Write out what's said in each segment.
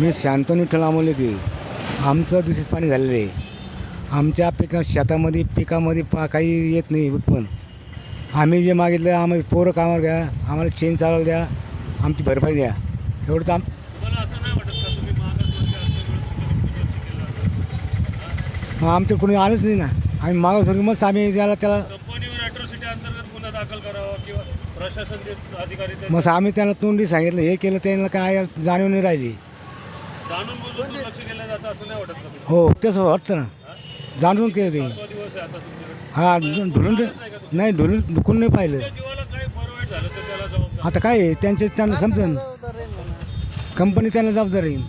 मी शांतनू ठेला की आमचं दूषित पाणी झालेलं आहे. आमच्या पिका शेतामध्ये पिकामध्ये पा काही येत नाही उत्पन्न. आम्ही जे मागितलं आम्हाला पोरं कामावर घ्या आम्हाला चेन चालवायला द्या आमची भरपाई द्या. एवढंच आम मग आमचं कोणी आलंच नाही ना. आम्ही मागासवर्गीय मग आम्ही ज्याला त्याला मग आम्ही त्यांना तोंडी सांगितलं हे केलं त्यांना काय जाणीव नाही राहिली. जाणून बुजून दुर्लक्ष केलं जातं असं नाही वाटत का तुम्हाला? हो तसं वाटतं ना. जाणून केलं ते. सातवा दिवस आहे आता तुमच्याकडे. हा ढुलून नाही ढुलून दुखून नाही पाहिलं. त्या जीवाला काही बरं वाईट झालं तर त्याला जबाबदार. आता काय आहे, त्यांचे त्यांना समजन. कंपनी त्यांना जबाबदार येईल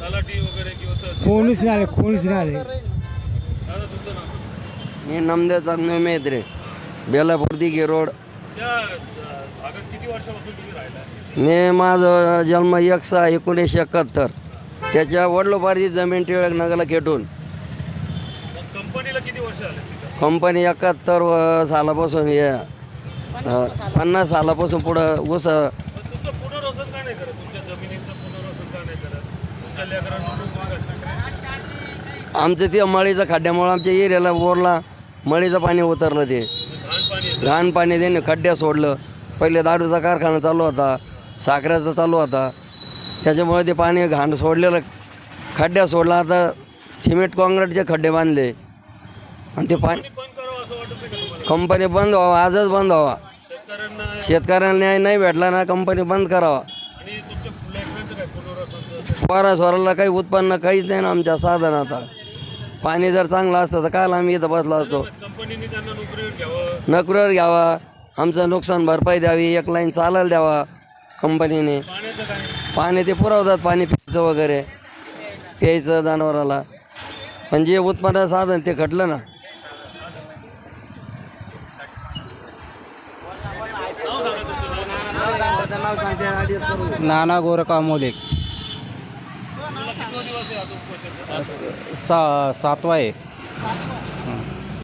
तलाठी वगैरे किंवा तहसील कोणीच नाही आले कोणीच नाही आले. दादा तुमचं नाव मी नमदेव चांदणे मेत्रे बेलापूर दिघे रोड. त्या अं, भागात किती वर्षापासून तुम्ही राहिला? मी माझा जन्म एक सहा एकोणीसशे एकाहत्तर. त्याच्या वडलोपारची जमीन टिळक नगरला खेटून. कंपनीला किती वर्ष कंपनी एकाहत्तर व- सालापासून हे पन्नास सालापासून. पुढं ऊस मग तुमचं पुनर्वसन का नाही करत? तुमच्या जमिनीचं पुनर्वसन का नाही करत? दुसऱ्या लेकरांना लोक मागत आमचं ते मळीचं खड्ड्यामुळं आमच्या एरियाला बोरला मळीचं पाणी उतरलं ते. घाण पाणी त्यांनी खड्ड्या सोडलं. पहिले दारूचा कारखाना चालू होता साखरेचा चालू होता. त्याच्यामुळे ते पाणी घाण सोडलेलं खड्ड्या सोडला. आता सिमेंट काँक्रीटचे खड्डे बांधले. आणि ते पाणी कंपनी बंद व्हावा आजच बंद व्हावा. शेतकऱ्यांना न्याय नाही भेटला ना कंपनी बंद करावा. स्वराला काही उत्पन्न काहीच नाही ना आमच्या साधन आता पाणी जर चांगलं असतं तर काल आम्ही इथं बसलो असतो. कंपनीने त्यांना नोकरीवर घ्यावं? नोकरीवर घ्यावा. आमचं नुकसान भरपाई द्यावी. एक लाईन चालायला द्यावा कंपनीने. पाण्याचं काय? पाणी ते पुरवतात पाणी प्यायचं वगैरे. प्यायचं जनावराला. पण जे उत्पन्न साधन ते घटलं ना. नाना गोरका मोलेक तुला किती दिवस आहे आता उपोषण सा सातवा आहे.